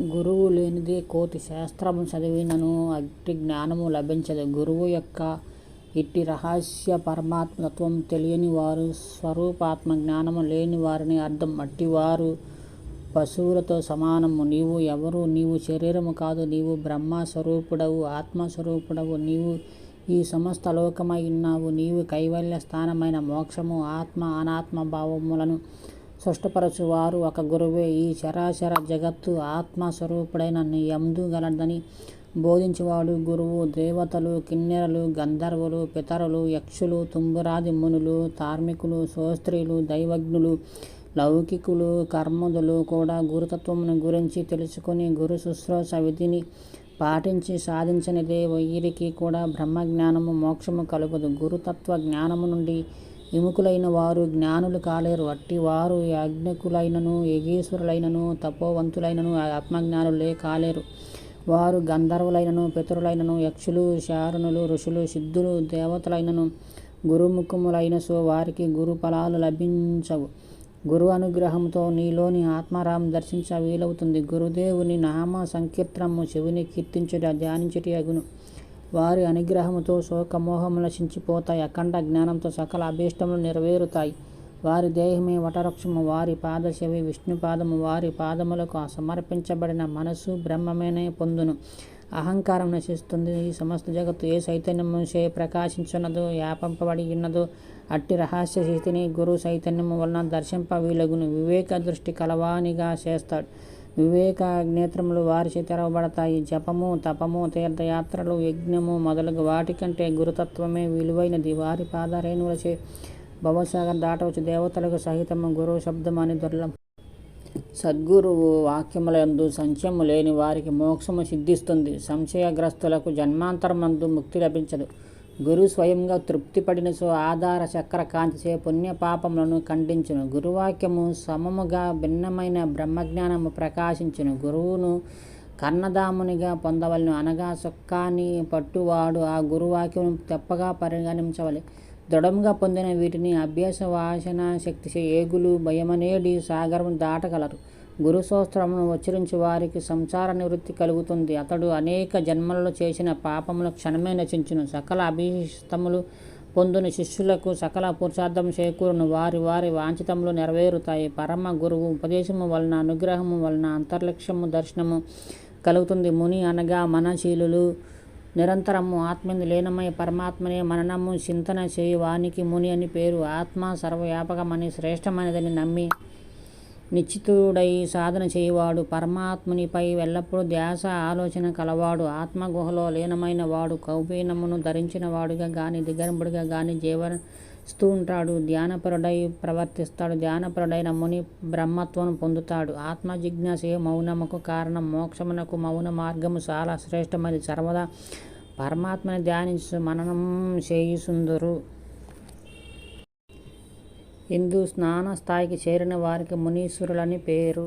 గురువు లేనిదే కోటి శాస్త్రము చదివినను అట్టి జ్ఞానము లభించదు. గురువు యొక్క ఇట్టి రహస్య పరమాత్మతత్వం తెలియని వారు స్వరూపాత్మ జ్ఞానము లేని వారిని అర్థం. మట్టివారు పశువులతో సమానము. నీవు ఎవరు? నీవు శరీరము కాదు. నీవు బ్రహ్మ స్వరూపుడవు. ఆత్మస్వరూపుడవు నీవు ఈ సమస్త లోకమై ఉన్నావు నీవు కైవల్య స్థానమైన మోక్షము, ఆత్మ అనాత్మ భావములను స్పష్టపరచువారు ఒక గురువే. ఈ చరాచర జగత్తు ఆత్మ స్వరూపుడైన నీయందు గలదని గురువు. దేవతలు, కిన్నెరలు, గంధర్వులు, పితరులు, యక్షులు, తుంబురాది మునులు, ధార్మికులు, శ్రోత్రియులు, దైవజ్ఞులు, లౌకికులు, కర్మదులు కూడా గురుతత్వమును గురించి తెలుసుకొని గురు శుశ్రూష విధిని పాటించి సాధించనిదే వీరికి కూడా బ్రహ్మజ్ఞానము మోక్షము కలుగదు. గురుతత్వ జ్ఞానము నుండి విముఖులైన వారు జ్ఞానులు కాలేరు. అట్టివారు యాజ్ఞకులైనను యోగీశ్వరులైనను, తపోవంతులైనను ఆత్మజ్ఞానులే కాలేరు. వారు గంధర్వులైనను, పితరులైనను, యక్షులు, శారణులు ఋషులు, సిద్ధులు, దేవతలైనను గురుముఖములైన సో వారికి గురుఫలాలు లభించవు. గురు అనుగ్రహముతో నీలోని ఆత్మారాం దర్శించ వీలవుతుంది. గురుదేవుని నామ సంకీర్తనము శివుని కీర్తించుట, ధ్యానించుట అగును వారి అనుగ్రహముతో శోకమోహము నశించిపోతాయి అఖండ జ్ఞానంతో సకల అభీష్టములు నెరవేరుతాయి. వారి దేహమే వటవృక్షము. వారి పాదశవి విష్ణుపాదము. వారి పాదములకు సమర్పించబడిన మనస్సు బ్రహ్మమే పొందును. అహంకారం నశిస్తుంది. ఈ సమస్త జగత్తు ఏ చైతన్యముచే ప్రకాశించుచున్నదో, యాపంపబడి ఉన్నదో అట్టి రహస్య స్థితిని గురు చైతన్యము వలన దర్శింప వీలగును. వివేక దృష్టి కలవానిగా చేస్తాడు. వివేక నేత్రములు వారిచి తెరవబడతాయి. జపము, తపము, తీర్థయాత్రలు, యజ్ఞము మొదలగు వాటికంటే గురుతత్వమే విలువైనది. వారి పాదరేణులచే భవసాగర్ దాటవచ్చు. దేవతలకు సహితము గురువు శబ్దం అని దుర్లభం. సద్గురువు వాక్యములందు సంశయము లేని వారికి మోక్షము సిద్ధిస్తుంది. సంశయగ్రస్తులకు జన్మాంతరమందు ముక్తి లభించదు. గురువు తృప్తిపడిన సో ఆధార చక్ర కాంతిచే పుణ్యపాపములను ఖండించును. గురువాక్యము సమముగా భిన్నమైన బ్రహ్మజ్ఞానము ప్రకాశించును. గురువును కన్నదామునిగా పొందవలను అనగా సుఖాన్ని పట్టువాడు ఆ గురువాక్యం తెప్పగా పరిగణించవలె. దృఢముగా పొందిన వీటిని అభ్యాస వాసన శక్తి ఏగులు భయమనేడి సాగరం దాటగలరు. గురు గురుస్తోత్రమును ఉచ్చరించి వారికి సంసార నివృత్తి కలుగుతుంది. అతడు అనేక జన్మలలో చేసిన పాపములు క్షణమే నశించును. సకల అభీష్టములు పొందును. శిష్యులకు సకల పురుషార్థం చేకూరును. వారి వారి వాంఛితములు నెరవేరుతాయి. పరమ గురువు ఉపదేశము వలన, అనుగ్రహము వలన అంతర్లక్ష్యము దర్శనము కలుగుతుంది. ముని అనగా మనశీలులు నిరంతరము ఆత్మని లీనమై పరమాత్మనే మననము చింతన చేయువానికి ముని అని పేరు. ఆత్మ సర్వవ్యాపకమని శ్రేష్టమైనదని నమ్మి నిశ్చితుడై సాధన చేయవాడు పరమాత్మునిపై ఎల్లప్పుడూ ధ్యాస, ఆలోచన కలవాడు. ఆత్మగుహలో లీనమైన వాడు కౌపీనమును ధరించిన వాడుగా గాని, కానీ గాని జీవిస్తూంటాడు. ధ్యానపరుడై ప్రవర్తిస్తాడు. ధ్యానపరుడైన ముని బ్రహ్మత్వం పొందుతాడు. ఆత్మ జిజ్ఞాసే మౌనముకు కారణం. మోక్షమునకు మౌన మార్గము చాలా శ్రేష్టమైనది. సర్వదా పరమాత్మని ధ్యానించు మననం చేయుసుందరు హిందూ జ్ఞాన స్థాయికి చేరిన వారికి మునీశ్వరులని పేరు.